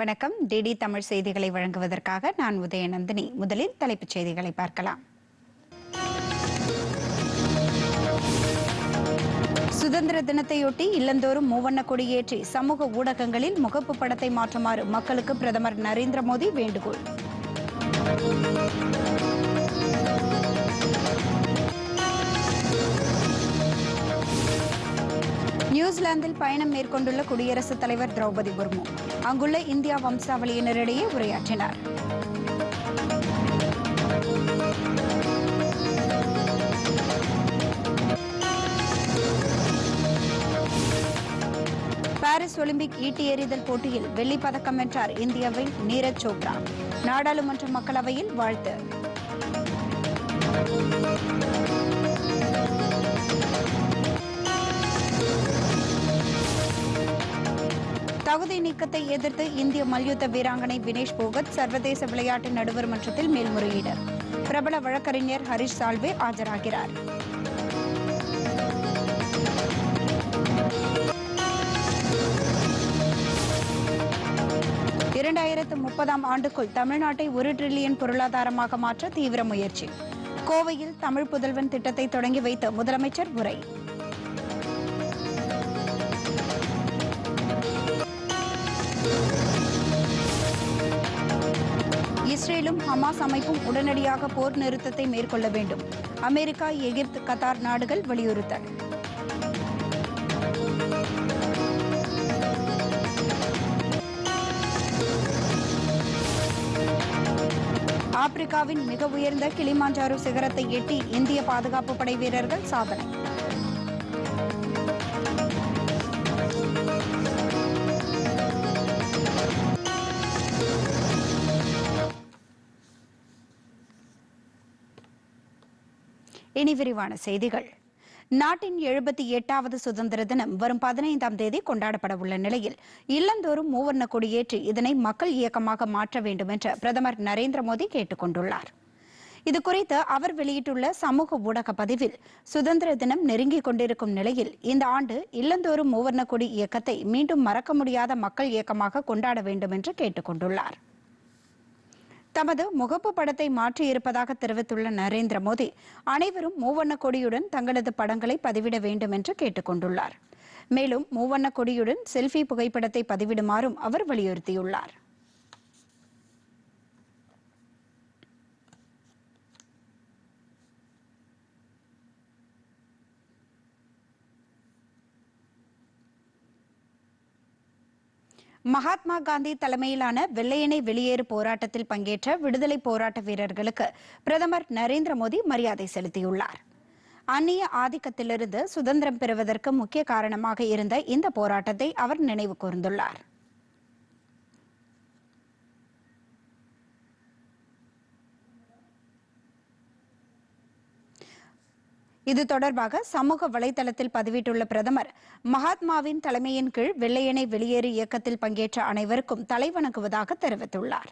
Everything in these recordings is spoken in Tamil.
வணக்கம். டிடி தமிழ் செய்திகளை வழங்குவதற்காக நான் உதயநந்தினி. முதலில் தலைப்புச் செய்திகளை பார்க்கலாம். சுதந்திர தினத்தையொட்டி இல்லந்தோறும் மூவண்ண கொடியேற்றி சமூக ஊடகங்களில் முகப்பு படத்தை மாற்றுமாறு மக்களுக்கு பிரதமர் நரேந்திர மோடி வேண்டுகோள். நியூசிலாந்தில் பயணம் மேற்கொண்டுள்ள குடியரசுத் தலைவர் திரௌபதி முர்மு. அங்குள்ள இந்தியா வம்சாவளியினரிடையே உரையாற்றினார். பாரிஸ் ஒலிம்பிக் ஈட்டி எறிதல் போட்டியில் வெள்ளிப் பதக்கம் வென்றார் இந்தியாவின் நீரஜ் சோப்ரா. நாடாளுமன்ற மக்களவையில் வாழ்த்து. தகுதி நீக்கத்தை எதிர்த்து இந்திய மல்யுத்த வீராங்கனை வினேஷ் போகத் சர்வதேச விளையாட்டு நடுவர் மன்றத்தில் மேல்முறையீடு பிரபல வழக்கறிஞர் ஹரிஷ் சால்வே ஆஜராகிறார். இரண்டாயிரத்து முப்பதாம் ஆண்டுக்குள் தமிழ்நாட்டை ஒரு டிரில்லியன் பொருளாதாரமாக மாற்ற தீவிர முயற்சி. கோவையில் தமிழ் புதல்வன் திட்டத்தை தொடங்கி வைத்த முதலமைச்சர் உரை. இஸ்ரேலும் ஹமாஸ் அமைப்பும் உடனடியாக போர் நிறுத்தத்தை மேற்கொள்ள வேண்டும். அமெரிக்கா எகிப்து கத்தார் நாடுகள் வலியுறுத்தல் ஆப்பிரிக்காவின் மிக உயர்ந்த கிளிமாஞ்சாரு சிகரத்தை எட்டி இந்திய பாதுகாப்பு படை வீரர்கள் சாதனை. இனி விரிவான செய்திகள். நாட்டின் எழுபத்தி எட்டாவது சுதந்திர தினம் வரும் பதினைந்தாம் தேதி கொண்டாடப்பட உள்ள நிலையில் இல்லந்தோறும் மூவர்ண கொடியேற்றி இதனை மக்கள் இயக்கமாக மாற்ற வேண்டும் என்று பிரதமர் நரேந்திர மோடி கேட்டுக் கொண்டுள்ளார். இதுகுறித்து அவர் வெளியிட்டுள்ள சமூக ஊடக பதிவில் சுதந்திர தினம் நெருங்கிக் கொண்டிருக்கும் நிலையில் இந்த ஆண்டு இல்லந்தோறும் மூவர்ண கொடி இயக்கத்தை மீண்டும் மறக்க முடியாத மக்கள் இயக்கமாக கொண்டாட வேண்டும் என்று கேட்டுக் கொண்டுள்ளார். தமது முகப்பு படத்தை மாற்றியிருப்பதாக தெரிவித்துள்ள நரேந்திர மோடி அனைவரும் மூவண்ண கொடியுடன் தங்களது படங்களை பதிவிட வேண்டும் என்று கேட்டுக் கொண்டுள்ளார் மேலும் மூவண்ண கொடியுடன் செல்ஃபி புகைப்படத்தை பதிவிடுமாறும் அவர் வலியுறுத்தியுள்ளார். மகாத்மா காந்தி தலைமையிலான வெள்ளையனை வெளியேறு போராட்டத்தில் பங்கேற்ற விடுதலை போராட்ட வீரர்களுக்கு பிரதமர் நரேந்திர மோடி மரியாதை செலுத்தியுள்ளார். அந்நிய ஆதிக்கத்திலிருந்து சுதந்திரம் பெறுவதற்கு முக்கிய காரணமாக இருந்த இந்த போராட்டத்தை அவர் நினைவு கூர்ந்துள்ளார். இது தொடர்பாக சமூக வலைதளத்தில் பதிவிட்டுள்ள பிரதமர் மகாத்மாவின் தலைமையின் கீழ் வெள்ளையனை வெளியேறு இயக்கத்தில் பங்கேற்ற அனைவருக்கும் தலைவணங்குவதாக தெரிவித்துள்ளார்.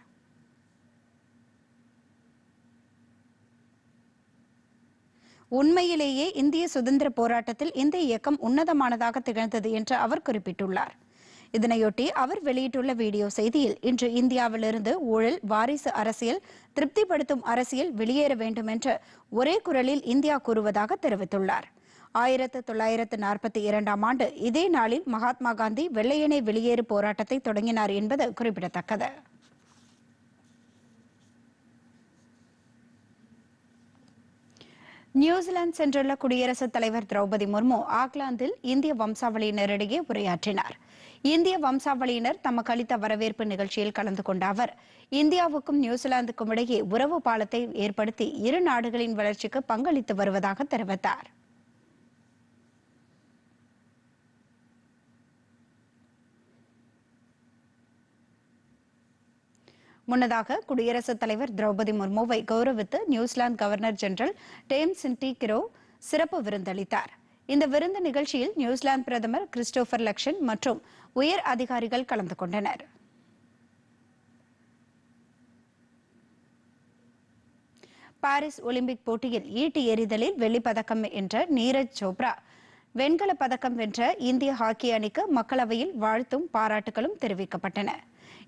உண்மையிலேயே இந்திய சுதந்திர போராட்டத்தில் இந்த இயக்கம் உன்னதமானதாக திகழ்ந்தது என்று அவர் குறிப்பிட்டுள்ளார். இதனையொட்டி அவர் வெளியிட்டுள்ள வீடியோ செய்தியில் இன்று இந்தியாவிலிருந்து ஊழல் வாரிசு அரசியல் திருப்திப்படுத்தும் அரசியல் வெளியேற வேண்டும் என்று ஒரே குரலில் இந்தியா கூறுவதாக தெரிவித்துள்ளார். ஆயிரத்து தொள்ளாயிரத்து நாற்பத்தி இரண்டாம் ஆண்டு இதே நாளில் மகாத்மா காந்தி வெள்ளையனை வெளியேறு போராட்டத்தை தொடங்கினார் என்பது குறிப்பிடத்தக்கது. நியூசிலாந்து சென்றுள்ள குடியரசுத் தலைவர் திரௌபதி முர்மு ஆக்லாந்தில் இந்திய வம்சாவளியினரிடையே உரையாற்றினார். இந்திய வம்சாவளியினர் தமக்கு அளித்த வரவேற்பு நிகழ்ச்சியில் கலந்து கொண்ட அவர் இந்தியாவுக்கும் நியூசிலாந்துக்கும் இடையே உறவு பாலத்தை ஏற்படுத்தி இரு நாடுகளின் வளர்ச்சிக்கு பங்களித்து வருவதாக தெரிவித்தார். முன்னதாக குடியரசுத் தலைவர் திரௌபதி முர்முவை கௌரவித்து New Zealand governor general Dame Cindy Kiro சிறப்பு விருந்தளித்தார். இந்த விருந்து நிகழ்ச்சியில் நியூசிலாந்து பிரதமர் கிறிஸ்டோபர் லக்ஷன் மற்றும் உயர் அதிகாரிகள் கலந்து கொண்டனர். பாரிஸ் ஒலிம்பிக் போட்டியில் ஈட்டி எறிதலில் வெள்ளிப் பதக்கம் வென்ற நீரஜ் சோப்ரா வெண்கலப் பதக்கம் வென்ற இந்திய ஹாக்கி அணிக்கு மக்களவையில் வாழ்த்தும் பாராட்டுகளும் தெரிவிக்கப்பட்டன.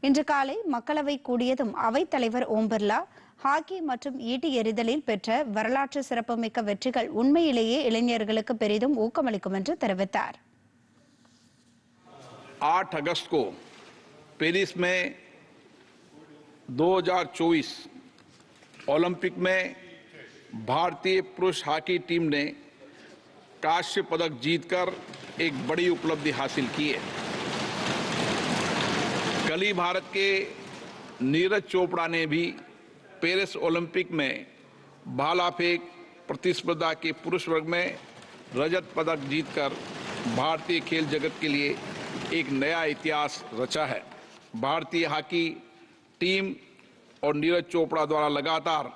இன்று காலை மக்களவை கூடியதும் அவைத் தலைவர் ஓம் பிர்லா ஹாக்கி மற்றும் ஈட்டி எறிதலில் பெற்ற வரலாற்று சிறப்புமிக்க வெற்றிகள் உண்மையிலேயே இளைஞர்களுக்கு பெரிதும் ஊக்கமளிக்கும் என்று தெரிவித்தார் आठ अगस्त को पेरिस में 2024 ओलंपिक में भारतीय पुरुष हॉकी टीम ने कांस्य पदक जीतकर एक बड़ी उपलब्धि हासिल की है कल ही भारत के नीरज चोपड़ा ने भी पेरिस ओलंपिक में भाला फेंक प्रतिस्पर्धा के पुरुष वर्ग में रजत पदक जीतकर भारतीय खेल जगत के लिए एक नया इतिहास रचा है। भारतीय हॉकी टीम और नीरज चोपड़ा द्वारा लगातार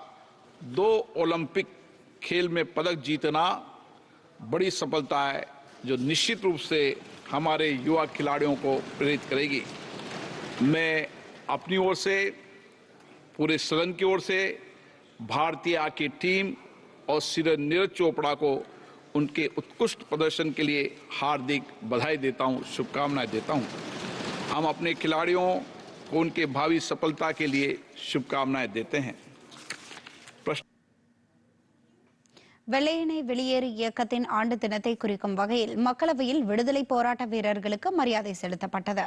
दो ओलंपिक खेल में पदक जीतना बड़ी सफलता है, जो निश्चित रूप से हमारे युवा खिलाड़ियों को प्रेरित करेगी। मैं अपनी ओर से पूरे सदन की ओर से भारतीय हॉकी टीम और श्री नीरज चोपड़ा को उनके उत्कृष्ट प्रदर्शन के लिए हार्दिक बधाई देता हूं शुभकामनाएं देता हूं हम अपने खिलाड़ियों को उनके भावी सफलता के लिए शुभकामनाएं देते हैं प्रश्न வெள்ளையனை வெளியேறு இயக்கத்தின் ஆண்டு தினத்தை குறிக்கும் வகையில் மக்களவையில் விடுதலை போராட்ட வீரர்களுக்கு மரியாதை செலுத்தப்பட்டது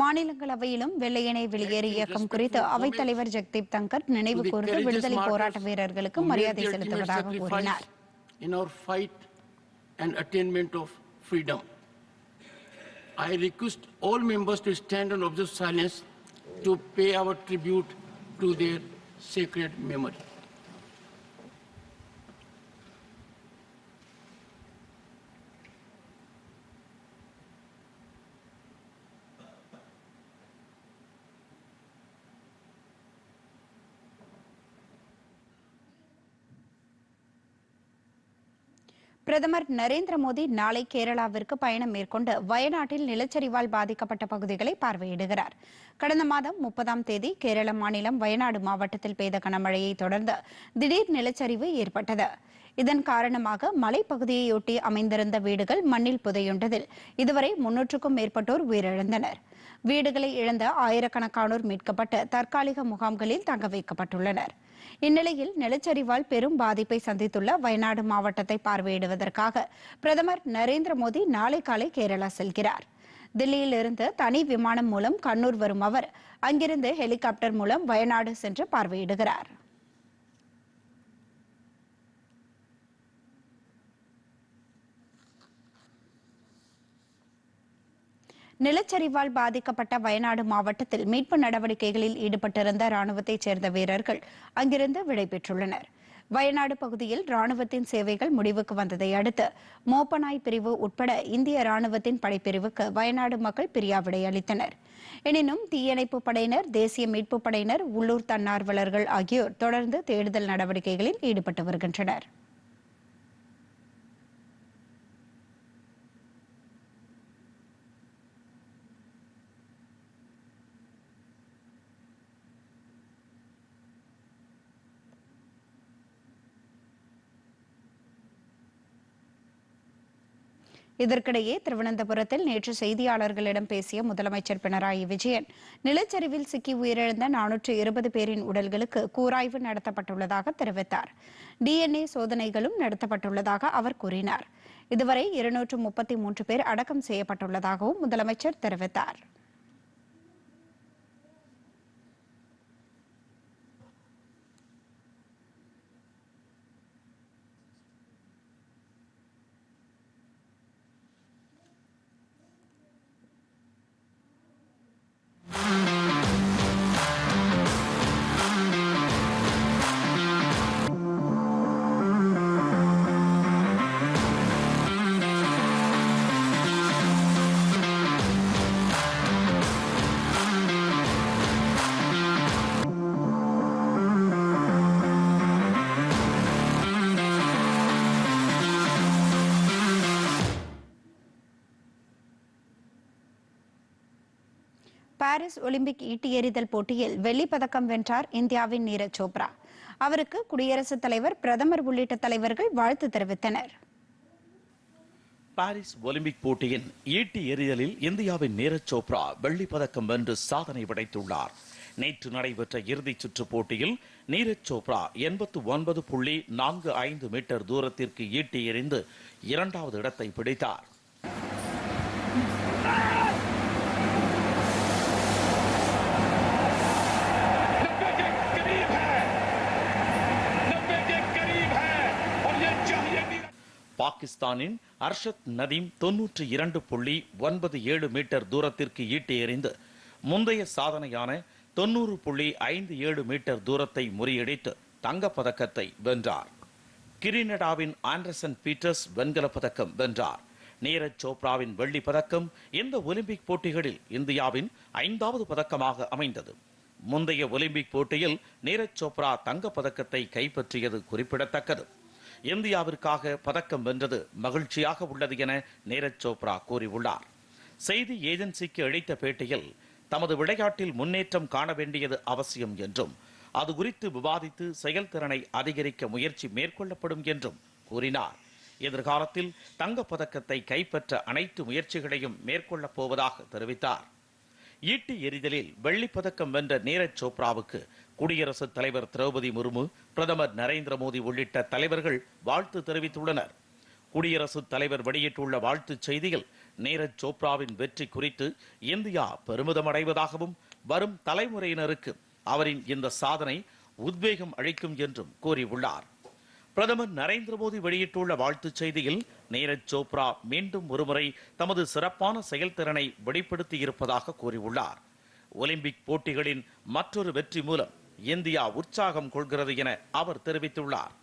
மாநிலங்களவையிலும் வெள்ளையனை வெளியேறு இயக்கம் குறித்து அவைத் தலைவர் ஜெக்தீப் தங்கர் நினைவு கூர்ந்து விடுதலை போராட்ட வீரர்களுக்கு மரியாதை செலுத்துவதாக கூறினார் in our fight and attainment of freedom. I request all members to stand and observe silence to pay our tribute to their sacred memory. பிரதமர் நரேந்திர மோடி நாளை கேரளாவிற்கு பயணம் மேற்கொண்டு வயநாட்டில் நிலச்சரிவால் பாதிக்கப்பட்ட பகுதிகளை பார்வையிடுகிறார். கடந்த மாதம் முப்பதாம் தேதி கேரள மாநிலம் வயநாடு மாவட்டத்தில் பெய்த கனமழையை தொடர்ந்து திடீர் நிலச்சரிவு ஏற்பட்டது. இதன் காரணமாக மலைப்பகுதியையொட்டி அமைந்திருந்த வீடுகள் மண்ணில் புதையுண்டதில் இதுவரை முன்னூற்றுக்கும் மேற்பட்டோர் உயிரிழந்தனர். வீடுகளை இழந்த ஆயிரக்கணக்கானோர் மீட்கப்பட்டு தற்காலிக முகாம்களில் தங்க வைக்கப்பட்டுள்ளனர். இந்நிலையில் நிலச்சரிவால் பெரும் பாதிப்பை சந்தித்துள்ள வயநாடு மாவட்டத்தை பார்வையிடுவதற்காக பிரதமர் நரேந்திர மோடி நாளை காலை கேரளா செல்கிறார். தில்லியிலிருந்து தனி விமானம் மூலம் கண்ணூர் வரும் அவர் அங்கிருந்து ஹெலிகாப்டர் மூலம் வயநாடு சென்று பார்வையிடுகிறார். நிலச்சரிவால் பாதிக்கப்பட்ட வயநாடு மாவட்டத்தில் மீட்பு நடவடிக்கைகளில் ஈடுபட்டிருந்த ராணுவத்தைச் சேர்ந்த வீரர்கள் அங்கிருந்து விடைபெற்றுள்ளனர். வயநாடு பகுதியில் ராணுவத்தின் சேவைகள் முடிவுக்கு வந்ததை அடுத்து மோப்பனாய் பிரிவு உட்பட இந்திய ராணுவத்தின் படைப்பிரிவுக்கு வயநாடு மக்கள் பிரியாவிடை அளித்தனர். எனினும் தீயணைப்பு படையினர் தேசிய மீட்புப் படையினர் உள்ளூர் தன்னார்வலர்கள் ஆகியோர் தொடர்ந்து தேடுதல் நடவடிக்கைகளில் ஈடுபட்டு வருகின்றனர். இதற்கிடையே திருவனந்தபுரத்தில் நேற்று செய்தியாளர்களிடம் பேசிய முதலமைச்சர் பினராயி விஜயன் நிலச்சரிவில் சிக்கி உயிரிழந்த நானூற்று இருபது பேரின் உடல்களுக்கு கூராய்வு நடத்தப்பட்டுள்ளதாக தெரிவித்தார். டிஎன்ஏ சோதனைகளும் நடத்தப்பட்டுள்ளதாக அவர் கூறினார். இதுவரை இருநூற்று முப்பத்தி மூன்று பேர் அடக்கம் செய்யப்பட்டுள்ளதாகவும் முதலமைச்சர் தெரிவித்தார். பாரிஸ் ஒலிம்பிக் ஈட்டி எறிதல் போட்டியில் வெள்ளி பதக்கம் வென்றார் இந்தியாவின் நீரஜ் சோப்ரா. அவருக்கு குடியரசுத் தலைவர் பிரதமர் உள்ளிட்ட தலைவர்கள் வாழ்த்து தெரிவித்தனர். பாரிஸ் ஒலிம்பிக் போட்டியின் ஈட்டி எறிதலில் இந்தியாவின் நீரஜ் சோப்ரா வெள்ளி பதக்கம் வென்று சாதனை படைத்துள்ளார். நேற்று நடைபெற்ற இறுதிச் சுற்று போட்டியில் நீரஜ் சோப்ரா எண்பத்து ஒன்பது புள்ளி நான்கு ஐந்து மீட்டர் தூரத்திற்கு ஈட்டி எறிந்து இரண்டாவது இடத்தை பிடித்தார். பாகிஸ்தானின் அர்ஷத் நதீம் தொன்னூற்றி இரண்டு புள்ளி ஒன்பது ஏழு மீட்டர் தூரத்திற்கு ஈட்டி எறிந்து முந்தைய சாதனையான தொண்ணூறு புள்ளி ஐந்து ஏழு மீட்டர் தூரத்தை முறியடித்து தங்கப் பதக்கத்தை வென்றார். கிரினடாவின் ஆண்டர்சன் பீட்டர்ஸ் வெண்கலப் பதக்கம் வென்றார். நீரஜ் சோப்ராவின் வெள்ளி பதக்கம் இந்த ஒலிம்பிக் போட்டிகளில் இந்தியாவின் ஐந்தாவது பதக்கமாக அமைந்தது. முந்தைய ஒலிம்பிக் போட்டியில் நீரஜ் சோப்ரா தங்கப் பதக்கத்தை கைப்பற்றியது குறிப்பிடத்தக்கது. இந்தியாவிற்காக பதக்கம் வென்றது மகிழ்ச்சியாக உள்ளது என நீரஜ் சோப்ரா கூறியுள்ளார். செய்தி ஏஜென்சிக்கு அளித்த பேட்டியில் தமது விளையாட்டில் முன்னேற்றம் காண வேண்டியது அவசியம் என்றும் அது குறித்து விவாதித்து செயல்திறனை அதிகரிக்க முயற்சி மேற்கொள்ளப்படும் என்றும் கூறினார். எதிர்காலத்தில் தங்கப்பதக்கத்தை கைப்பற்ற அனைத்து முயற்சிகளையும் மேற்கொள்ளப் போவதாக தெரிவித்தார். ஈட்டி எறிதலில் வெள்ளிப்பதக்கம் வென்ற நீரஜ் சோப்ராவுக்கு குடியரசுத் தலைவர் திரௌபதி முர்மு பிரதமர் நரேந்திர மோடி உள்ளிட்ட தலைவர்கள் வாழ்த்து தெரிவித்துள்ளனர். குடியரசுத் தலைவர் வெளியிட்டுள்ள வாழ்த்துச் செய்தியில் நீரஜ் சோப்ராவின் வெற்றி குறித்து இந்தியா பெருமிதம் அடைவதாகவும் வரும் தலைமுறையினருக்கு அவரின் இந்த சாதனை உத்வேகம் அளிக்கும் என்றும் கூறியுள்ளார். பிரதமர் நரேந்திர மோடி வெளியிட்டுள்ள வாழ்த்துச் செய்தியில் நீரஜ் சோப்ரா மீண்டும் ஒருமுறை தமது சிறப்பான செயல்திறனை வெளிப்படுத்தி இருப்பதாக கூறியுள்ளார். ஒலிம்பிக் போட்டிகளின் மற்றொரு வெற்றி மூலம் இந்தியா உற்சாகம் கொள்கிறது என அவர் தெரிவித்துள்ளார்.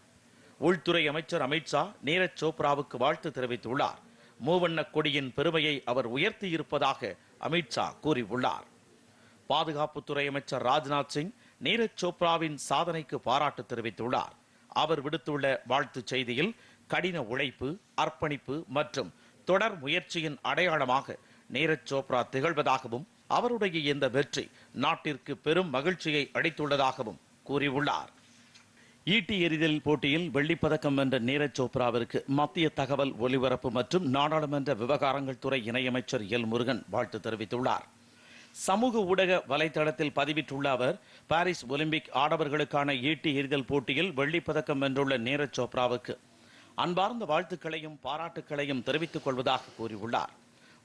உள்துறை அமைச்சர் அமித்ஷா நீரஜ் சோப்ராவுக்கு வாழ்த்து தெரிவித்துள்ளார். மூவண்ணக் கொடியின் பெருமையை அவர் உயர்த்தியிருப்பதாக அமித்ஷா கூறியுள்ளார். பாதுகாப்புத்துறை அமைச்சர் ராஜ்நாத் சிங் நீரஜ் சோப்ராவின் சாதனைக்கு பாராட்டு தெரிவித்துள்ளார். அவர் விடுத்துள்ள வாழ்த்துச் செய்தியில் கடின உழைப்பு அர்ப்பணிப்பு மற்றும் தொடர் முயற்சியின் அடையாளமாக நீரஜ் சோப்ரா திகழ்வதாகவும் அவருடைய இந்த வெற்றி நாட்டிற்கு பெரும் மகிழ்ச்சியை அளித்துள்ளதாகவும் கூறியுள்ளார். ஈட்டி எறிதல் போட்டியில் வெள்ளிப் பதக்கம் வென்ற நீரஜ் சோப்ராவிற்கு மத்திய தகவல் ஒலிபரப்பு மற்றும் நாடாளுமன்ற விவகாரங்கள் துறை இணையமைச்சர் எல் முருகன் வாழ்த்து தெரிவித்துள்ளார். சமூக ஊடக வலைதளத்தில் பதிவிட்டுள்ள அவர் பாரிஸ் ஒலிம்பிக் ஆடவர்களுக்கான ஈட்டி எறிதல் போட்டியில் வெள்ளிப் பதக்கம் வென்றுள்ள நீரஜ் சோப்ராவுக்கு அன்பார்ந்த வாழ்த்துக்களையும் பாராட்டுக்களையும் தெரிவித்துக் கொள்வதாக கூறியுள்ளார்.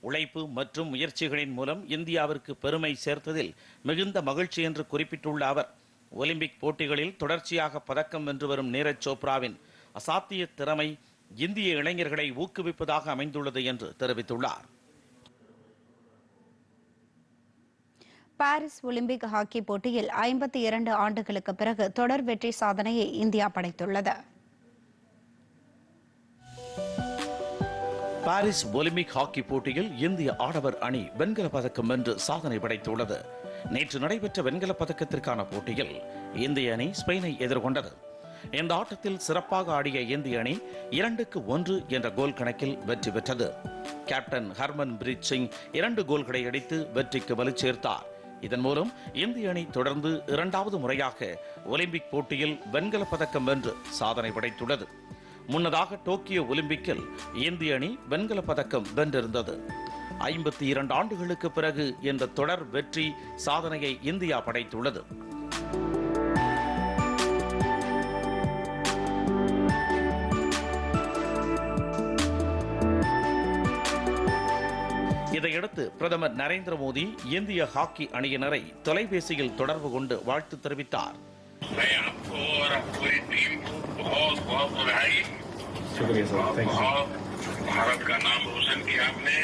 உழைப்பு மற்றும் முயற்சிகளின் மூலம் இந்தியாவிற்கு பெருமை சேர்த்ததில் மிகுந்த மகிழ்ச்சி என்று குறிப்பிட்டுள்ள அவர் ஒலிம்பிக் போட்டிகளில் தொடர்ச்சியாக பதக்கம் வென்று வரும் நீரஜ் சோப்ராவின் அசாத்திய திறமை இந்திய இளைஞர்களை ஊக்குவிப்பதாக அமைந்துள்ளது என்று தெரிவித்துள்ளார். பாரிஸ் ஒலிம்பிக் ஹாக்கி போட்டியில் ஐம்பத்தி இரண்டு ஆண்டுகளுக்கு பிறகு தொடர் வெற்றி சாதனையை இந்தியா படைத்துள்ளது. பாரிஸ் ஒலிம்பிக் ஹாக்கி போட்டியில் இந்திய ஆடவர் அணி வெண்கல பதக்கம் வென்று சாதனை படைத்துள்ளது. நேற்று நடைபெற்ற வெண்கல பதக்கத்திற்கான போட்டியில் இந்திய அணி ஸ்பெயினை எதிர்கொண்டது. இந்த ஆட்டத்தில் சிறப்பாக ஆடிய இந்திய அணி இரண்டுக்கு ஒன்று என்ற கோல் கணக்கில் வெற்றி பெற்றது. கேப்டன் ஹர்மன் பிரீத் சிங் இரண்டு கோல்களை அடித்து வெற்றிக்கு வலு சேர்த்தார். இதன் மூலம் இந்திய அணி தொடர்ந்து இரண்டாவது முறையாக ஒலிம்பிக் போட்டியில் வெண்கல பதக்கம் வென்று சாதனை படைத்துள்ளது. முன்னதாக டோக்கியோ ஒலிம்பிக்கில் இந்திய அணி வெண்கல பதக்கம் வென்றிருந்தது. ஐம்பத்தி இரண்டு ஆண்டுகளுக்கு பிறகு இந்த தொடர் வெற்றி சாதனையை இந்தியா படைத்துள்ளது. இதையடுத்து பிரதமர் நரேந்திர மோடி இந்திய ஹாக்கி அணியினரை தொலைபேசியில் தொடர்பு கொண்டு வாழ்த்து தெரிவித்தார். शुक्रिया सर थैंक यू बहुत भारत का नाम रोशन किया आपने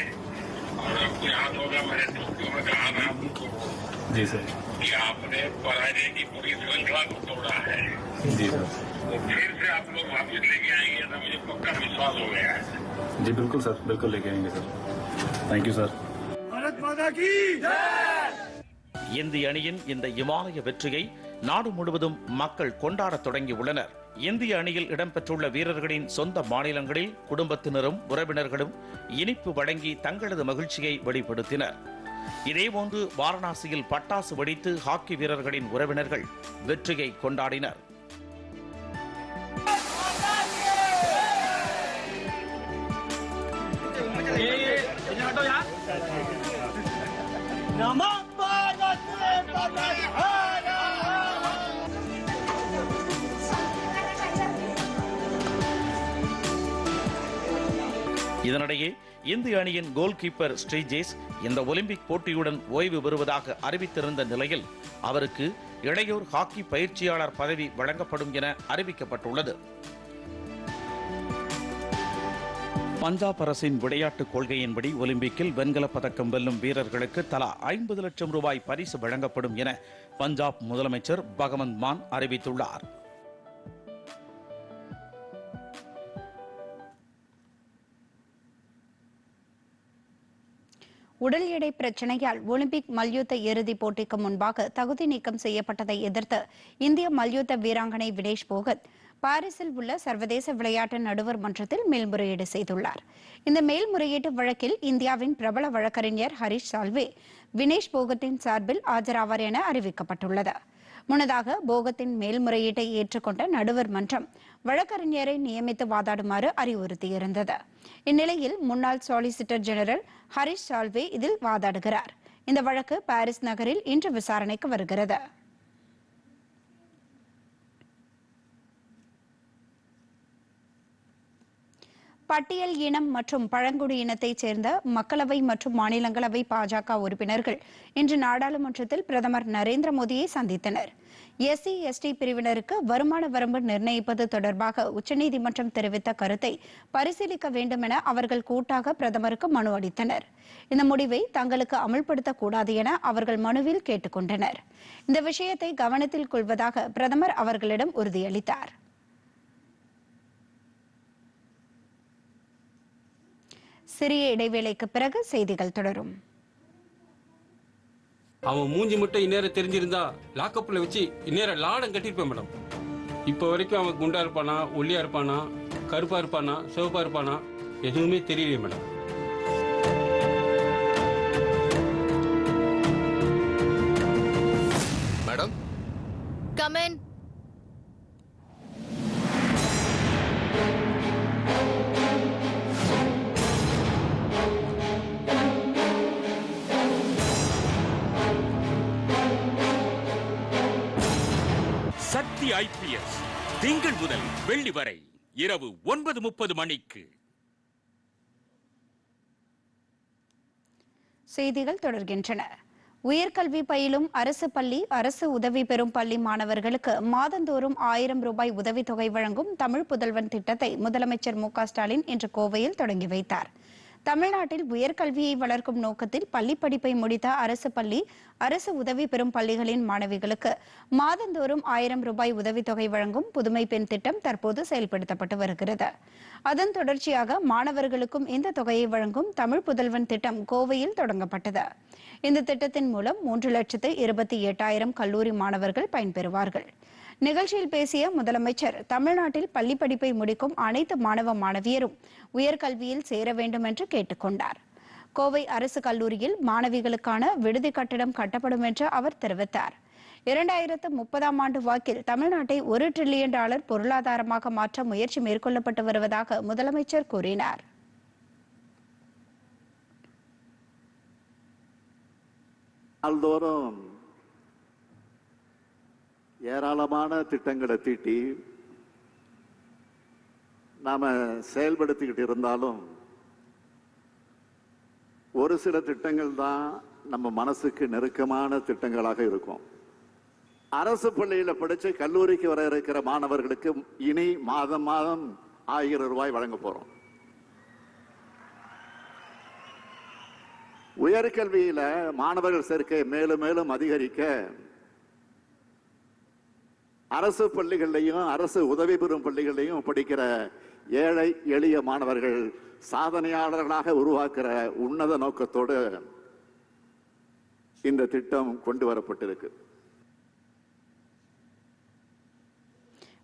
और आपको याद होगा मैंने टोक्यो में कहा था आपको जी सर कि आपने पराजय की पूरी श्रृंखला को तोड़ा है जी सर तो फिर से आप लोग वापस लेके आएंगे तो मुझे पक्का विश्वास हो गया है जी बिल्कुल सर बिल्कुल लेके आएंगे सर थैंक यू सर இந்திய அணியின் இந்த இமாலய வெற்றியை நாடு முழுவதும் மக்கள் கொண்டாடத் தொடங்கியுள்ளனர் இந்திய அணியில் இடம்பெற்றுள்ள வீரர்களின் சொந்த மாநிலங்களில் குடும்பத்தினரும் உறவினர்களும் இனிப்பு வழங்கி தங்களது மகிழ்ச்சியை வெளிப்படுத்தினர். இதேபோன்று வாரணாசியில் பட்டாசு வெடித்து ஹாக்கி வீரர்களின் உறவினர்கள் வெற்றியை கொண்டாடினர். இதனிடையே இந்திய அணியின் கோல் கீப்பர் ஸ்ரீஜேஸ் இந்த ஒலிம்பிக் போட்டியுடன் ஓய்வு பெறுவதாக அறிவித்திருந்த நிலையில் அவருக்கு இளையோர் ஹாக்கி பயிற்சியாளர் பதவி வழங்கப்படும் என அறிவிக்கப்பட்டுள்ளது. பஞ்சாப் அரசின் விளையாட்டுக் கொள்கையின்படி ஒலிம்பிக்கில் வெண்கலப் பதக்கம் வெல்லும் வீரர்களுக்கு தலா ஐம்பது லட்சம் ரூபாய் பரிசு வழங்கப்படும் என பஞ்சாப் முதலமைச்சர் பகவந்த் மான் அறிவித்துள்ளார். உடல் எடை பிரச்சனையால் ஒலிம்பிக் மல்யுத்த இறுதிப் போட்டிக்கு முன்பாக தகுதி நீக்கம் செய்யப்பட்டதை எதிர்த்து இந்திய மல்யுத்த வீராங்கனை வினேஷ் போகத் பாரிஸில் உள்ள சர்வதேச விளையாட்டு நடுவர் மன்றத்தில் மேல்முறையீடு செய்துள்ளார். இந்த மேல்முறையீட்டு வழக்கில் இந்தியாவின் பிரபல வழக்கறிஞர் ஹரிஷ் சால்வே வினேஷ் போகத்தின் சார்பில் ஆஜராவார் என அறிவிக்கப்பட்டுள்ளது. முன்னதாக போகத்தின் மேல்முறையீட்டை ஏற்றுக்கொண்ட நடுவர் மன்றம் வழக்கறிஞரை நியமித்து வாதாடுமாறு அறிவுறுத்தியிருந்தது. இந்நிலையில் முன்னாள் சாலிசிட்டர் ஜெனரல் ஹரிஷ் சால்வே இதில் வாதாடுகிறார். இந்த வழக்கு பாரிஸ் நகரில் இன்று விசாரணைக்கு வருகிறது. பட்டியல் இனம் மற்றும் பழங்குடி இனத்தைச் சேர்ந்த மக்களவை மற்றும் மாநிலங்களவை பாஜக உறுப்பினர்கள் இன்று நாடாளுமன்றத்தில் பிரதமர் நரேந்திர மோடியை சந்தித்தனர். எஸ்சி எஸ்டி பிரிவினருக்கு வருமான வரம்பு நிர்ணயிப்பது தொடர்பாக உச்சநீதிமன்றம் தெரிவித்த கருத்தை பரிசீலிக்க வேண்டும் என அவர்கள் கூட்டாக பிரதமருக்கு மனு அளித்தனர். இந்த முடிவை தங்களுக்கு அமல்படுத்தக்கூடாது என அவர்கள் மனுவில் கேட்டுக்கொண்டனர் இந்த விஷயத்தை கவனத்தில் கொள்வதாக பிரதமர் அவர்களிடம் உறுதியளித்தார். சிறிய இடைவேளைக்கு பிறகு செய்திகள் தொடரும். அவன் மூஞ்சி மட்டும் இந்நேரம் தெரிஞ்சிருந்தா லாக்கப்ல வச்சு இந்நேரம் லாடம் கட்டியிருப்பேன் மேடம். இப்போ வரைக்கும் அவன் குண்டா இருப்பானா ஒல்லியா இருப்பானா கருப்பா இருப்பானா சிவப்பா இருப்பானா எதுவுமே தெரியலையே மேடம். மேடம்? Come வெள்ளி வரை இரவு ஒன்பது முப்பது மணிக்கு. செய்திகள் தொடர்கின்றன. உயர்கல்வி பயிலும் அரசு பள்ளி அரசு உதவி பெறும் பள்ளி மாணவர்களுக்கு மாதந்தோறும் ஆயிரம் ரூபாய் உதவித்தொகை வழங்கும் தமிழ் புதல்வன் திட்டத்தை முதலமைச்சர் மு ஸ்டாலின் இன்று கோவையில் தொடங்கி வைத்தார். தமிழ்நாட்டில் உயர்கல்வியை வளர்க்கும் நோக்கத்தில் பள்ளி படிப்பை முடித்த அரசு பள்ளி அரசு உதவி பெறும் பள்ளிகளின் மாணவிகளுக்கு மாதந்தோறும் ஆயிரம் ரூபாய் உதவித்தொகை வழங்கும் புதுமை பெண் திட்டம் தற்போது செயல்படுத்தப்பட்டு வருகிறது. அதன் தொடர்ச்சியாக மாணவர்களுக்கும் இந்த தொகையை வழங்கும் தமிழ் புதல்வன் திட்டம் கோவையில் தொடங்கப்பட்டது. இந்த திட்டத்தின் மூலம் மூன்று லட்சத்து இருபத்தி எட்டாயிரம் கல்லூரி மாணவர்கள் பயன்பெறுவார்கள். நிகழ்ச்சியில் பேசிய முதலமைச்சர் தமிழ்நாட்டில் பள்ளி படிப்பை முடிக்கும் அனைத்து மாணவ மாணவியரும் உயர்கல்வியில் சேர வேண்டும் என்று கேட்டுக்கொண்டார் கோவை அரசு கல்லூரியில் மாணவிகளுக்கான விடுதி கட்டிடம் கட்டப்படும் என்று அவர் தெரிவித்தார். இரண்டாயிரத்து முப்பதாம் ஆண்டு வாக்கில் தமிழ்நாட்டை ஒரு டிரில்லியன் டாலர் பொருளாதாரமாக மாற்ற முயற்சி மேற்கொள்ளப்பட்டு வருவதாக முதலமைச்சர் கூறினார். நாள்தோறும் ஏராளமான திட்டங்களை தீட்டி நாம் செயல்படுத்திக்கிட்டு இருந்தாலும் ஒரு சில திட்டங்கள் தான் நம்ம மனசுக்கு நெருக்கமான திட்டங்களாக இருக்கும். அரசு பள்ளியில் படித்து கல்லூரிக்கு வர இருக்கிற மாணவர்களுக்கு இனி மாதம் மாதம் ஆயிரம் ரூபாய் வழங்க போகிறோம் உயர்கல்வியில் மாணவர்கள் சேர்க்கை மேலும் மேலும் அதிகரிக்க அரசு பள்ளிகள்லையும் அரசு உதவி பெறும் பள்ளிகள்லையும் படிக்கிற ஏழை எளிய மாணவர்கள் சாதனையாளர்களாக உருவாக்குற உன்னத நோக்கத்தோடு இந்த திட்டம் கொண்டு வரப்பட்டிருக்கு.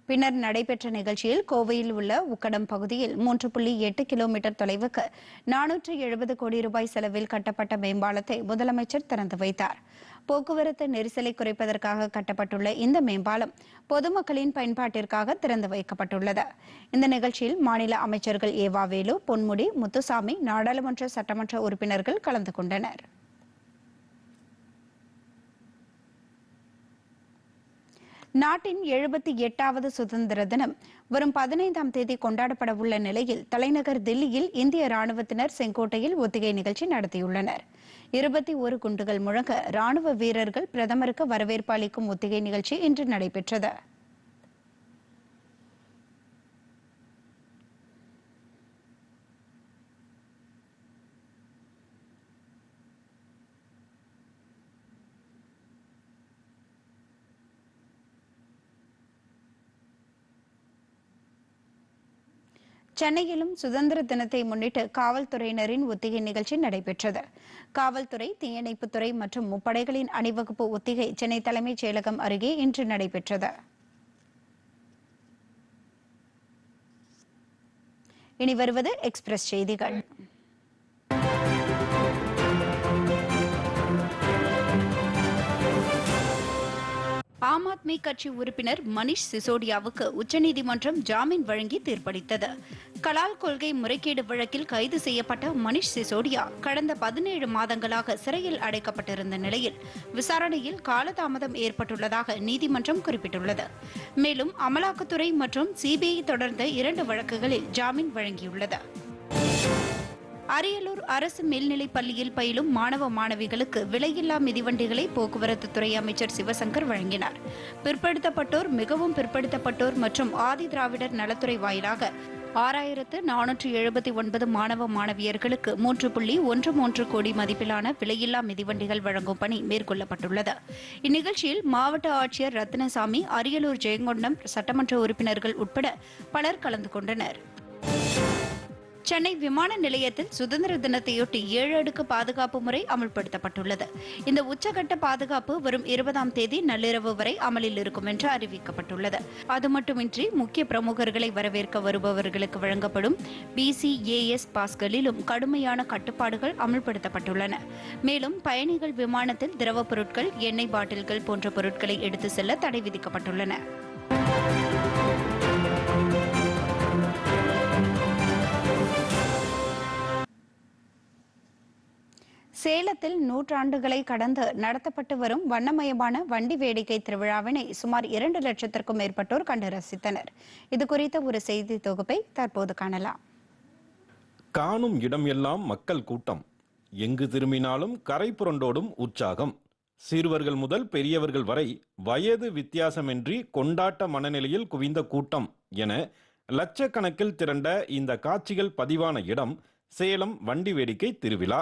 பின்னர் நடைபெற்ற நிகழ்ச்சியில் கோவையில் உள்ள உக்கடம் பகுதியில் மூன்று புள்ளி எட்டு கிலோமீட்டர் தொலைவுக்கு நானூற்று எழுபது கோடி ரூபாய் செலவில் கட்டப்பட்ட மேம்பாலத்தை முதலமைச்சர் திறந்து வைத்தார். போக்குவரத்து நெரிசலை குறைப்பதற்காக கட்டப்பட்டுள்ள இந்த மேம்பாலம் பொதுமக்களின் பயன்பாட்டிற்காக திறந்து வைக்கப்பட்டுள்ளது. இந்த நிகழ்ச்சியில் மாநில அமைச்சர்கள் ஏவா வேலு பொன்முடி முத்துசாமி நாடாளுமன்ற சட்டமன்ற உறுப்பினர்கள் கலந்து கொண்டனர். நாட்டின் எழுபத்தி எட்டாவது சுதந்திர தினம். வரும் பதினைந்தாம் தேதி கொண்டாடப்பட உள்ள நிலையில் தலைநகர் தில்லியில் இந்திய ராணுவத்தினர் செங்கோட்டையில் ஒத்திகை நிகழ்ச்சி நடத்தியுள்ளனர். இருபத்தி ஒரு குண்டுகள் முழங்க ராணுவ வீரர்கள் பிரதமருக்கு வரவேற்பு அளிக்கும் ஒத்திகை நிகழ்ச்சி இன்று நடைபெற்றது. சென்னையிலும் சுதந்திர தினத்தை முன்னிட்டு காவல்துறையினரின் ஒத்திகை நிகழ்ச்சி நடைபெற்றது. காவல்துறை தீயணைப்புத்துறை மற்றும் முப்படைகளின் அணிவகுப்பு ஒத்திகை சென்னை தலைமைச் செயலகம் அருகே இன்று நடைபெற்றது. இனி வருவது எக்ஸ்பிரஸ் செய்திகள். ஆம் ஆத்மி கட்சி உறுப்பினர் மனிஷ் சிசோடியாவுக்கு உச்சநீதிமன்றம் ஜாமீன் வழங்கி தீர்ப்பளித்தது. கலால் கொள்கை முறைகேடு வழக்கில் கைது செய்யப்பட்ட மனிஷ் சிசோடியா கடந்த பதினேழு மாதங்களாக சிறையில் அடைக்கப்பட்டிருந்த நிலையில் விசாரணையில் காலதாமதம் ஏற்பட்டுள்ளதாக நீதிமன்றம் குறிப்பிட்டுள்ளது. மேலும் அமலாக்கத்துறை மற்றும் சிபிஐ தொடர்ந்த இரண்டு வழக்குகளில் ஜாமீன் வழங்கியுள்ளது. அரியலூர் அரசு மேல்நிலைப் பள்ளியில் பயிலும் மாணவ மாணவிகளுக்கு விலையில்லா மிதிவண்டிகளை போக்குவரத்து துறை அமைச்சர் சிவசங்கர் வழங்கினார். பிற்படுத்தப்பட்டோர் மிகவும் பிற்படுத்தப்பட்டோர் மற்றும் ஆதி திராவிடர் நலத்துறை வாயிலாக ஆறாயிரத்து நானூற்று எழுபத்தி ஒன்பது மாணவ மாணவியர்களுக்கு மூன்று புள்ளி ஒன்று மூன்று கோடி மதிப்பிலான விலையில்லா மிதிவண்டிகள் வழங்கும் பணி மேற்கொள்ளப்பட்டுள்ளது. இந்நிகழ்ச்சியில் மாவட்ட ஆட்சியர் ரத்னசாமி அரியலூர் ஜெயங்கொண்டம் சட்டமன்ற உறுப்பினர்கள் உட்பட பலர் கலந்து கொண்டனர். சென்னை விமான நிலையத்தில் சுதந்திர தினத்தையொட்டி ஏழு அடுக்கு பாதுகாப்பு முறை அமல்படுத்தப்பட்டுள்ளது. இந்த உச்சகட்ட பாதுகாப்பு வரும் இருபதாம் தேதி நள்ளிரவு வரை அமலில் இருக்கும் என்று அறிவிக்கப்பட்டுள்ளது. அது மட்டுமின்றி முக்கிய பிரமுகர்களை வரவேற்க வருபவர்களுக்கு வழங்கப்படும் பிசிஏஎஸ் பாஸ்களிலும் கடுமையான கட்டுப்பாடுகள் அமல்படுத்தப்பட்டுள்ளன. மேலும் பயணிகள் விமானத்தில் திரவப் பொருட்கள் எண்ணெய் பாட்டில்கள் போன்ற பொருட்களை எடுத்து செல்ல தடை விதிக்கப்பட்டுள்ளன. சேலத்தில் நூற்றாண்டுகளை கடந்து நடத்தப்பட்டு வரும் வண்ணமயமான வண்டி வேடிக்கை திருவிழாவினை சுமார் இரண்டு லட்சத்திற்கும் மேற்பட்டோர் கண்டு ரசித்தனர். இது குறித்த ஒரு செய்தி தொகுப்பை தற்போது காணலாம். காணும் இடம் எல்லாம் மக்கள் கூட்டம். எங்கு திரும்பினாலும் கரை புரண்டோடும் உற்சாகம். சிறுவர்கள் முதல் பெரியவர்கள் வரை வயது வித்தியாசமின்றி கொண்டாட்ட மனநிலையில் குவிந்த கூட்டம் என லட்சக்கணக்கில் திரண்ட இந்த காட்சிகள் பதிவான இடம் சேலம் வண்டி வேடிக்கை திருவிழா.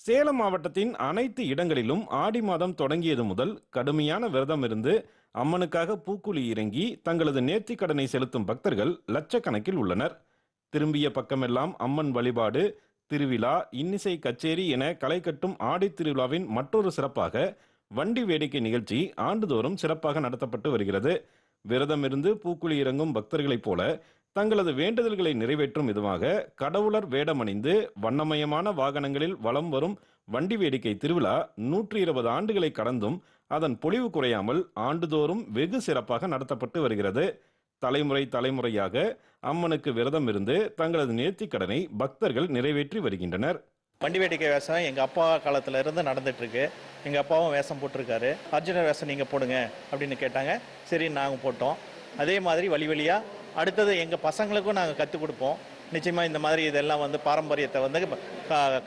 சேலம் மாவட்டத்தின் அனைத்து இடங்களிலும் ஆடி மாதம் தொடங்கியது முதல் கடுமையான விரதம் இருந்து அம்மனுக்காக பூக்குழி இறங்கி தங்களது நேர்த்திக் கடனை செலுத்தும் பக்தர்கள் லட்சக்கணக்கில் உள்ளனர். திரும்பிய பக்கமெல்லாம் அம்மன் வழிபாடு திருவிழா இன்னிசை கச்சேரி என களை கட்டும் ஆடி திருவிழாவின் மற்றொரு சிறப்பாக வண்டி வேடிக்கை நிகழ்ச்சி ஆண்டுதோறும் சிறப்பாக நடத்தப்பட்டு வருகிறது. விரதம் இருந்து பூக்குழி இறங்கும் பக்தர்களைப் போல தங்களது வேண்டுதல்களை நிறைவேற்றும் விதமாக கடவுளர் வேடமணிந்து வண்ணமயமான வாகனங்களில் வலம் வரும் வண்டி வேடிக்கை திருவிழா நூற்றி இருபது ஆண்டுகளை கடந்தும் அதன் பொலிவு குறையாமல் ஆண்டுதோறும் வெகு சிறப்பாக நடத்தப்பட்டு வருகிறது. தலைமுறை தலைமுறையாக அம்மனுக்கு விரதம் இருந்து தங்களது நேர்த்திக் கடனை பக்தர்கள் நிறைவேற்றி வருகின்றனர். வண்டி வேடிக்கை வேஷம் எங்கள் அப்பா காலத்தில் இருந்து நடந்துட்டு இருக்கு எங்கள் அப்பாவும் வேஷம் போட்டிருக்காரு. அர்ஜுனர் வேஷம் நீங்கள் போடுங்க அப்படின்னு கேட்டாங்க. சரி நாங்கள் போட்டோம். அதே மாதிரி வழி வழியாக அடுத்தது எங்கள் பசங்களுக்கும் நாங்கள் கற்றுக் கொடுப்போம். நிச்சயமாக இந்த மாதிரி இதெல்லாம் வந்து பாரம்பரியத்தை வந்து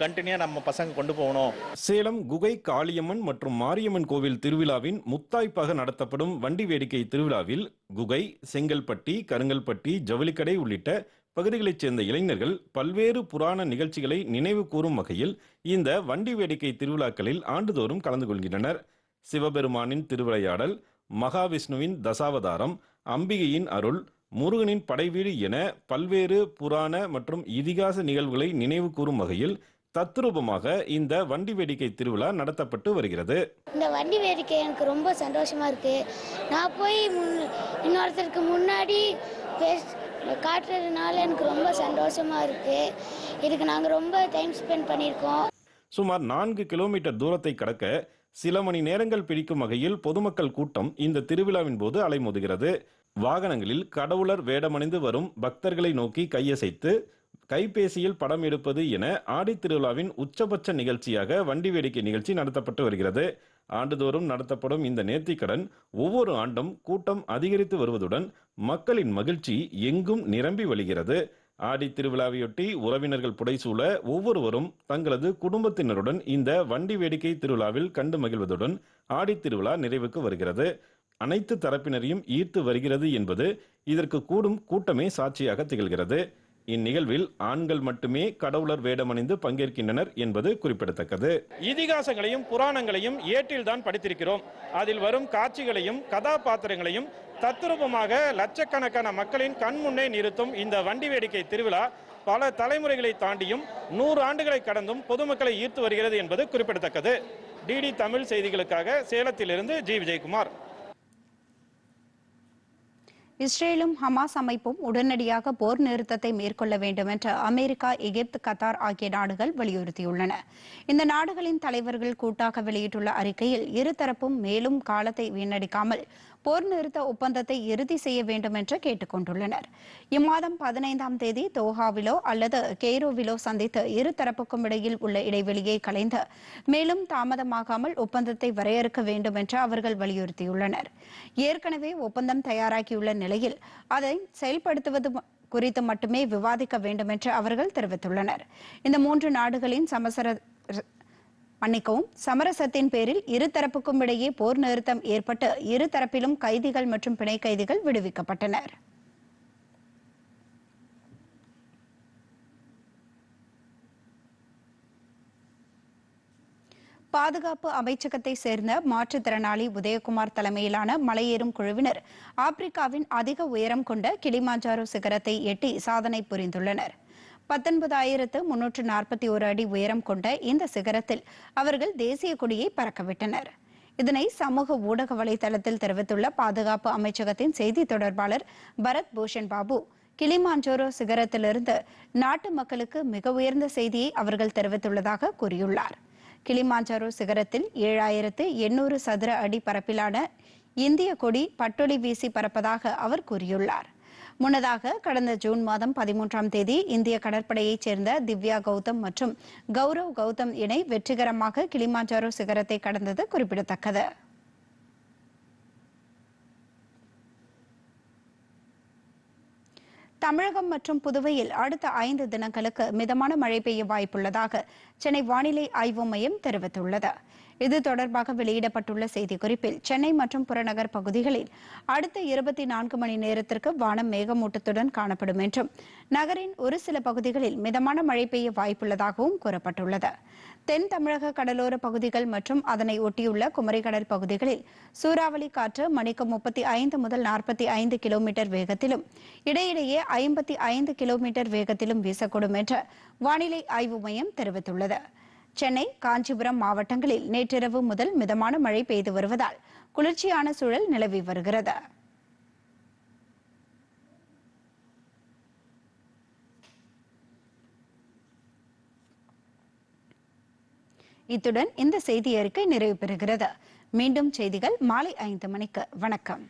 கண்டினியூ நம்ம பசங்க கொண்டு போகணும். சேலம் குகை காளியம்மன் மற்றும் மாரியம்மன் கோவில் திருவிழாவின் முத்தாய்ப்பாக நடத்தப்படும் வண்டி வேடிக்கை திருவிழாவில் குகை செங்கல்பட்டி கருங்கல்பட்டி ஜவுளிக்கடை உள்ளிட்ட பகுதிகளைச் சேர்ந்த இளைஞர்கள் பல்வேறு புராண நிகழ்ச்சிகளை நினைவு கூறும் வகையில் இந்த வண்டி வேடிக்கை திருவிழாக்களில் ஆண்டுதோறும் கலந்து கொள்கின்றனர். சிவபெருமானின் திருவிளையாடல் மகாவிஷ்ணுவின் தசாவதாரம் அம்பிகையின் அருள் முருகனின் படைவீடு என பல்வேறு புராண மற்றும் இதிகாச நிகழ்வுகளை நினைவு கூறும் வகையில் தத்ரூபமாக இந்த வண்டி வேடிக்கை திருவிழா நடத்தப்பட்டு வருகிறது. இந்த வண்டி வேடிக்கை எனக்கு ரொம்ப சந்தோஷமா இருக்கு. நான் போய் இன்னொருத்தருக்கு முன்னாடி காட்டுறதுனால எனக்கு ரொம்ப சந்தோஷமா இருக்கு. இதுக்கு நாங்கள் ரொம்ப டைம் ஸ்பெண்ட் பண்ணியிருக்கோம். சுமார் நான்கு கிலோமீட்டர் தூரத்தை கடக்க சில மணி நேரங்கள் பிடிக்கும் வகையில் பொதுமக்கள் கூட்டம் இந்த திருவிழாவின் போது அலைமோதுகிறது. வாகனங்களில் கடவுளர் வேடமணிந்து வரும் பக்தர்களை நோக்கி கையசைத்து கைபேசியில் படம் எடுப்பது என ஆடி திருவிழாவின் உச்சபட்ச நிகழ்ச்சியாக வண்டி வேடிக்கை நிகழ்ச்சி நடத்தப்பட்டு வருகிறது. ஆண்டுதோறும் நடத்தப்படும் இந்த நேர்த்திக்கடன் ஒவ்வொரு ஆண்டும் கூட்டம் அதிகரித்து வருவதுடன் மக்களின் மகிழ்ச்சி எங்கும் நிரம்பி வழிகிறது. ஆடி திருவிழாவையொட்டி உறவினர்கள் புடைசூழ ஒவ்வொருவரும் தங்களது குடும்பத்தினருடன் இந்த வண்டி வேடிக்கை திருவிழாவில் கண்டு மகிழ்வதுடன் ஆடி திருவிழா நிறைவுக்கு வருகிறது. அனைத்து தரப்பினரையும் ஈர்த்து வருகிறது என்பது இதற்கு கூடும் கூட்டமே சாட்சியாக திகழ்கிறது. இந்நிகழ்வில் ஆண்கள் மட்டுமே கடவுளர் வேடமணிந்து பங்கேற்கின்றனர் என்பது குறிப்பிடத்தக்கது. இதிகாசங்களையும் புராணங்களையும் ஏட்டில்தான் படித்திருக்கிறோம். அதில் வரும் காட்சிகளையும் கதாபாத்திரங்களையும் தத்ரூபமாக லட்சக்கணக்கான மக்களின் கண்முன்னே நிறுத்தும் இந்த வண்டி வேடிக்கை திருவிழா பல தலைமுறைகளை தாண்டியும் நூறு ஆண்டுகளை கடந்தும் பொதுமக்களை ஈர்த்து வருகிறது என்பது குறிப்பிடத்தக்கது. டிடி தமிழ் செய்திகளுக்காக சேலத்திலிருந்து ஜி. விஜயகுமார். இஸ்ரேலும் ஹமாஸ் அமைப்பும் உடனடியாக போர் நிறுத்தத்தை மேற்கொள்ள வேண்டும் என்று அமெரிக்கா எகிப்து கத்தார் ஆகிய நாடுகள் வலியுறுத்தியுள்ளன. இந்த நாடுகளின் தலைவர்கள் கூட்டாக வெளியிட்டுள்ள அறிக்கையில் இருதரப்பும் மேலும் காலத்தை வீணடிக்காமல் போர் நிறுத்த ஒப்பந்தத்தை இறுதி செய்ய வேண்டும் என்று கேட்டுக் கொண்டுள்ளனர் இம்மாதம் பதினைந்தாம் தேதி தோஹாவிலோ அல்லது கெய்ரோவிலோ சந்தித்து இருதரப்புக்கும் இடையில் உள்ள இடைவெளியை கலைந்து மேலும் தாமதமாகாமல் ஒப்பந்தத்தை வரையறுக்க வேண்டும் என்று அவர்கள் வலியுறுத்தியுள்ளனர். ஏற்கனவே ஒப்பந்தம் தயாராகியுள்ள நிலையில் அதை செயல்படுத்துவது குறித்து மட்டுமே விவாதிக்க வேண்டும் என்று அவர்கள் தெரிவித்துள்ளனர். இந்த மூன்று நாடுகளின் சமசர மன்னிக்கவும் சமரசத்தின் பேரில் இரு தரப்புக்கும் இடையே போர் நிறுத்தம் ஏற்பட்டு இரு தரப்பிலும் கைதிகள் மற்றும் பிணை கைதிகள் விடுவிக்கப்பட்டனர். பாதுகாப்பு அமைச்சகத்தை சேர்ந்த மாற்றுத்திறனாளி உதயகுமார் தலைமையிலான மலையேறும் குழுவினர் ஆப்பிரிக்காவின் அதிக உயரம் கொண்ட கிளிமாஞ்சாரோ சிகரத்தை எட்டி சாதனை புரிந்துள்ளனர். பத்தொன்பதாயிரத்து முன்னூற்று நாற்பத்தி ஒரு அடி உயரம் கொண்ட இந்த சிகரத்தில் அவர்கள் தேசிய கொடியை பறக்கவிட்டனர். இதனை சமூக ஊடக வலைதளத்தில் தெரிவித்துள்ள பாதுகாப்பு அமைச்சகத்தின் செய்தி தொடர்பாளர் பரத் பூஷன் பாபு கிளிமாஞ்சோரோ சிகரத்திலிருந்து நாட்டு மக்களுக்கு மிக உயர்ந்த செய்தியை அவர்கள் தெரிவித்துள்ளதாக கூறியுள்ளார். கிளிமாஞ்சாரோ சிகரத்தில் ஏழாயிரத்து எண்ணூறு சதுர அடி பரப்பிலான இந்திய கொடி பட்டொளி வீசி பறப்பதாக அவர் கூறியுள்ளார். முன்னதாக கடந்த ஜூன் மாதம் பதிமூன்றாம் தேதி இந்திய கடற்படையைச் சேர்ந்த திவ்யா கௌதம் மற்றும் கௌரவ் கௌதம் இணை வெற்றிகரமாக கிளிமாஞ்சாரோ சிகரத்தை கடந்தது குறிப்பிடத்தக்கது. தமிழகம் மற்றும் புதுவையில் அடுத்த ஐந்து தினங்களுக்கு மிதமான மழை பெய்ய வாய்ப்புள்ளதாக சென்னை வானிலை ஆய்வு மையம் தெரிவித்துள்ளது. இது தொடர்பாக வெளியிடப்பட்டுள்ள செய்திக்குறிப்பில் சென்னை மற்றும் புறநகர் பகுதிகளில் அடுத்த இருபத்தி நான்கு மணி நேரத்திற்கு வானம் மேகமூட்டத்துடன் காணப்படும் என்றும் நகரின் ஒரு சில பகுதிகளில் மிதமான மழை பெய்ய வாய்ப்புள்ளதாகவும் கூறப்பட்டுள்ளது. தென் தமிழக கடலோர பகுதிகள் மற்றும் அதனை ஒட்டியுள்ள குமரிக்கடல் பகுதிகளில் சூறாவளி காற்று மணிக்கு முப்பத்தி ஐந்து முதல் நாற்பத்தி ஐந்து கிலோமீட்டர் வேகத்திலும் இடையிடையே ஐம்பத்தி ஐந்து கிலோமீட்டர் வேகத்திலும் வீசக்கூடும் என்று வானிலை ஆய்வு மையம் தெரிவித்துள்ளது. சென்னை காஞ்சிபுரம் மாவட்டங்களில் நேற்றிரவு முதல் மிதமான மழை பெய்து வருவதால் குளிர்ச்சியான சூழல் நிலவி வருகிறது. இத்துடன் இந்த செய்தி அறிக்கை நிறைவு பெறுகிறது. மீண்டும் செய்திகள் மாலை ஐந்து மணிக்கு. வணக்கம்.